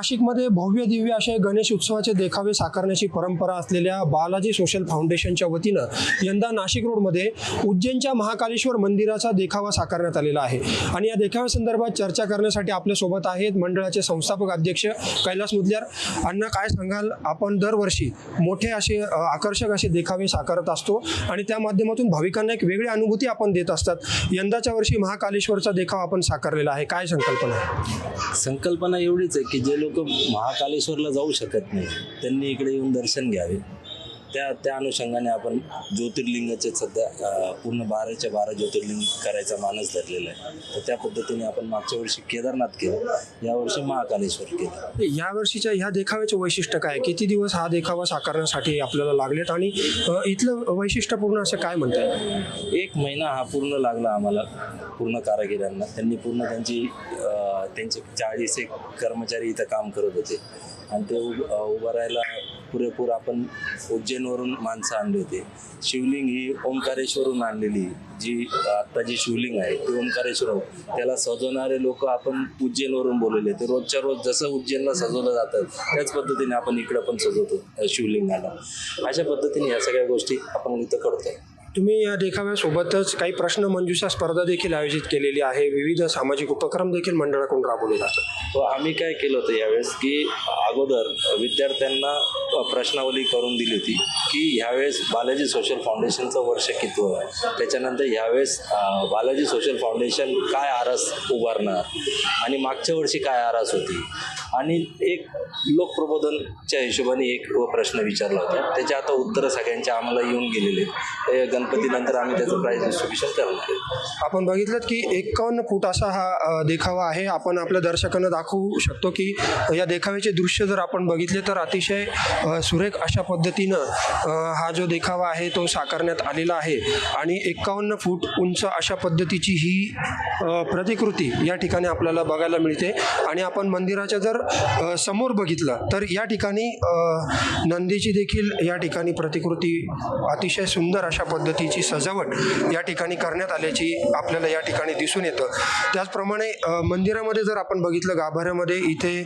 नाशिकमध्ये भव्य दिव्य असे गणेश उत्सवाचे देखावे साकारण्याची परंपरा असलेल्या बालाजी सोशल फाउंडेशनच्या वतीनं यंदा नाशिक रोडमध्ये उज्जैनच्या महाकालेश्वर मंदिराचा देखावा साकारण्यात आलेला आहे. आणि या देखाव्यासंदर्भात चर्चा करण्यासाठी आपल्यासोबत आहेत मंडळाचे संस्थापक अध्यक्ष कैलास मुदल्यार. अण्णा काय सांगाल? आपण दरवर्षी मोठे असे आकर्षक असे देखावे साकारत असतो आणि त्या माध्यमातून भाविकांना एक वेगळी अनुभूती आपण देत असतात. यंदाच्या वर्षी महाकालेश्वरचा देखावा आपण साकारलेला आहे. काय संकल्पना संकल्पना एवढीच आहे की जे लोक महाकालेश्वरला जाऊ शकत नाही. त्यांनी इकडे येऊन दर्शन घ्यावे. त्या त्या अनुषंगाने आपण ज्योतिर्लिंगाचे सध्या पूर्ण बाराच्या बारा ज्योतिर्लिंग करायचा मानस धरलेला आहे. तर त्या पद्धतीने आपण मागच्या वर्षी केदारनाथ केलं. यावर्षी महाकालेश्वर केलं. या वर्षीच्या ह्या देखाव्याचं वैशिष्ट्य काय? किती दिवस हा देखावा साकारण्यासाठी आपल्याला लागलेत? आणि इथलं वैशिष्ट्यपूर्ण असं काय म्हणता येईल एक महिना हा पूर्ण लागला आम्हाला पूर्ण कारागिरांना. त्यांनी पूर्ण त्यांची त्यांचे चाळीस एक कर्मचारी इथं काम करत होते. आणि ते उभं राहायला पुरेपूर आपण उज्जैनवरून माणसं आणली होती. शिवलिंग ही ओंकारेश्वरून आणलेली जी आत्ता जी शिवलिंग आहे ते ओंकारेश्वर. त्याला सजवणारे लोक आपण उज्जैनवरून बोलवले. ते रोजच्या रोज जसं उज्जैनला सजवलं जातं त्याच पद्धतीने आपण इकडं पण सजवतो शिवलिंगाला. अशा पद्धतीने या सगळ्या गोष्टी आपण इथं करतो तुम्ही या देखाव्यासोबतच काही प्रश्न मंजुषा स्पर्धा देखील आयोजित केलेली आहे. विविध सामाजिक उपक्रम देखील मंडळाकडून राबवले जातात. व आम्ही काय केलं होतं यावेळेस की अगोदर विद्यार्थ्यांना प्रश्नावली करून दिली होती की ह्यावेळेस बालाजी सोशल फाउंडेशनचं वर्ष किती आहे. त्याच्यानंतर ह्यावेळेस बालाजी सोशल फाउंडेशन काय आरास उभारणार आणि मागच्या वर्षी काय आरास होती? आणि एक लोकप्रबोधनच्या हिशोबाने एक प्रश्न विचारला होता. त्याचे आता उत्तरं सगळ्यांच्या आम्हाला येऊन गेलेले गणपतीनंतर आम्ही त्याचं प्राईज डिस्ट्रीब्युशन करणार आहे. आपण बघितलं की एकावन्न फूट असा हा देखावा आहे. आपण आपल्या दर्शकांना दाखवू शकतो की या देखाव्याचे दृश्य जर आपण बघितले तर अतिशय सुरेख अशा पद्धतीनं हा जो देखावा आहे तो साकारण्यात आलेला आहे. आणि एकावन्न फूट उंच अशा पद्धतीची ही प्रतिकृती या ठिकाणी आपल्याला बघायला मिळते. आणि आपण मंदिराच्या जर समोर बघितलं तर या ठिकाणी नंदीची देखील या ठिकाणी प्रतिकृती अतिशय सुंदर अशा पद्धतीची सजावट या ठिकाणी करण्यात आल्याची आपल्याला या ठिकाणी दिसून येतं. त्याचप्रमाणे मंदिरामध्ये जर आपण बघितलं गाभाऱ्यामध्ये इथे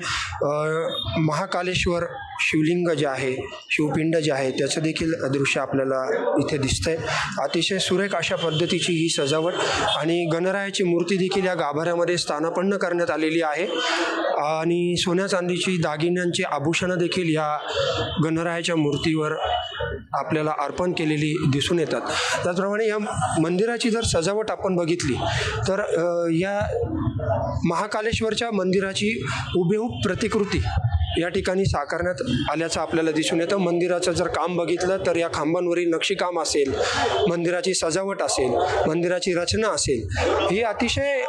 महाकालेश्वर शिवलिंग जे आहे शिवपिंड जे आहे त्याचं देखील दृश्य आपल्याला इथे दिसतंय. अतिशय सुरेख अशा पद्धतीची ही सजावट आणि गणरायाची मूर्ती देखील या गाभाऱ्यामध्ये स्थानापन्न करण्यात आलेली आहे. आणि सोन्या चांदीची दागिन्यांची आभूषणं देखील या गणरायाच्या मूर्तीवर आपल्याला अर्पण केलेली दिसून येतात. त्याचप्रमाणे या मंदिराची जर सजावट आपण बघितली तर या महाकालेश्वरच्या मंदिराची हुबेहूब प्रतिकृती या ठिकाणी साकारण्यात आल्याचं आपल्याला दिसून येतं. मंदिराचं जर काम बघितलं तर या खांबांवरील नक्षीकाम असेल मंदिराची सजावट असेल मंदिराची रचना असेल ही अतिशय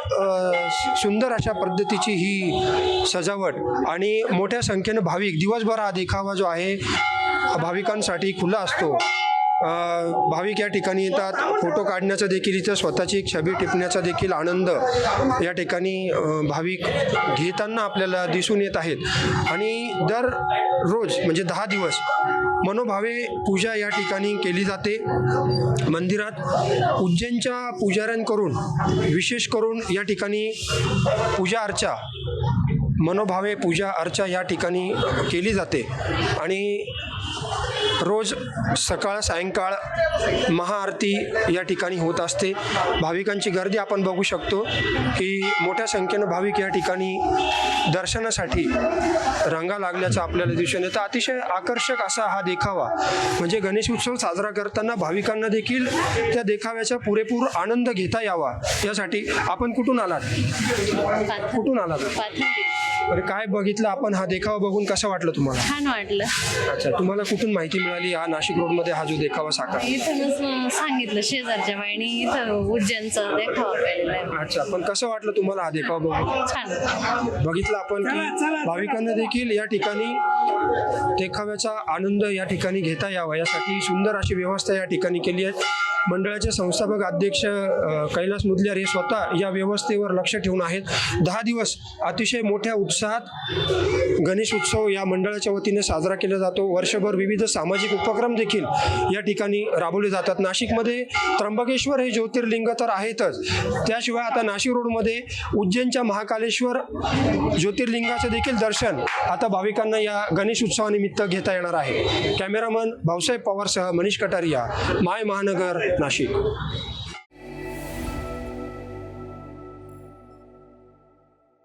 सुंदर अशा पद्धतीची ही सजावट आणि मोठ्या संख्येनं भाविक दिवसभर हा देखावा जो आहे भाविकांसाठी खुला असतो. भाविक या ठिकाणी येतात. फोटो काढण्याचा देखील इथं स्वतःची एक छबी टिपण्याचा देखील आनंद या ठिकाणी भाविक घेताना आपल्याला दिसून येत आहेत. आणि दर रोज म्हणजे दहा दिवस मनोभावे पूजा या ठिकाणी केली जाते. मंदिरात उज्जैनच्या पुजाऱ्यांकडून विशेष करून या ठिकाणी पूजा अर्चा मनोभावे पूजा अर्चा या ठिकाणी केली जाते. आणि रोज सकाळ सायंकाळ महाआरती या ठिकाणी होत असते. भाविकांची गर्दी आपण बघू शकतो की मोठ्या संख्येनं भाविक या ठिकाणी दर्शनासाठी रंगा लागल्याचं आपल्याला दिसून येतं. अतिशय आकर्षक असा हा देखावा. म्हणजे गणेश उत्सव साजरा करताना भाविकांना देखील त्या देखाव्याचा पुरेपूर आनंद घेता यावा. यासाठी आपण कुठून आलात? कुठून आलात? बरं काय बघितलं आपण? हा देखावा बघून कसं वाटलं तुम्हाला? छान वाटलं. अच्छा तुम्हाला कुठून माहिती मिळाली हा नाशिक रोडमध्ये हा जो देखावा साकार? इथूनच सांगितलं शेजारच्या बाईने इथं उज्जैनचा देखावा पाहिलेला आहे. अच्छा पण कसं वाटलं तुम्हाला हा देखावा बघून? छान. बघितलं आपण की भाविकांना देखील या ठिकाणी देखाव्याचा आनंद या ठिकाणी घेता यावा. यासाठी सुंदर अशी व्यवस्था या ठिकाणी केली आहे. मंडळाचे संस्थापक अध्यक्ष कैलास मुदल्यार हे स्वतः या व्यवस्थेवर लक्ष ठेवून आहेत. दहा दिवस अतिशय मोठ्या उत्साहात गणेश उत्सव या मंडळाच्या वतीने साजरा केला जातो. वर्षभर विविध सामाजिक उपक्रम देखील या ठिकाणी राबवले जातात. नाशिकमध्ये त्र्यंबकेश्वर हे ज्योतिर्लिंग तर आहेतच. त्याशिवाय आता नाशिक रोडमध्ये उज्जैनच्या महाकालेश्वर ज्योतिर्लिंगाचं देखील दर्शन आता भाविकांना या गणेश उत्सवानिमित्त घेता येणार आहे. कॅमेरामन भाऊसाहेब पवारसह मनीष कटारिया माय महानगर नाशिक